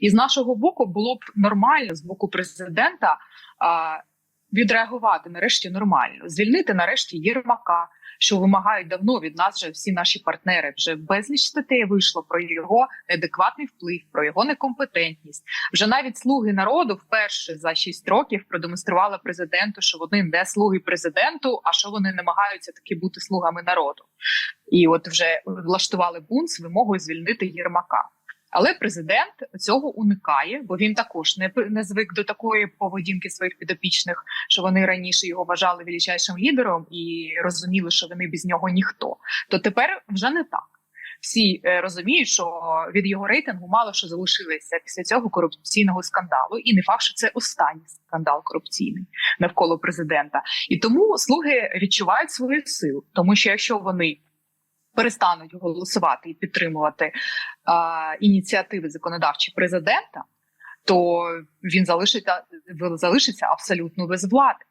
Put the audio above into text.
І з нашого боку було б нормально з боку президента а, відреагувати нарешті нормально, звільнити нарешті Єрмака, що вимагають давно від нас вже всі наші партнери. Вже безліч статей вийшло про його неадекватний вплив, про його некомпетентність. Вже навіть слуги народу вперше за шість років продемонстрували президенту, що вони не слуги президенту, а що вони намагаються таки бути слугами народу. І от вже влаштували бунт з вимогою звільнити Єрмака. Але президент цього уникає, бо він також не, не звик до такої поведінки своїх підопічних, що вони раніше його вважали величайшим лідером і розуміли, що вони без нього ніхто. То тепер вже не так. Всі е, розуміють, що від його рейтингу мало що залишилося після цього корупційного скандалу, і не факт, що це останній скандал корупційний навколо президента. І тому слуги відчувають свою силу, тому що якщо вони перестануть голосувати і підтримувати а, ініціативи законодавчі президента, то він залишиться залишиться абсолютно без влади.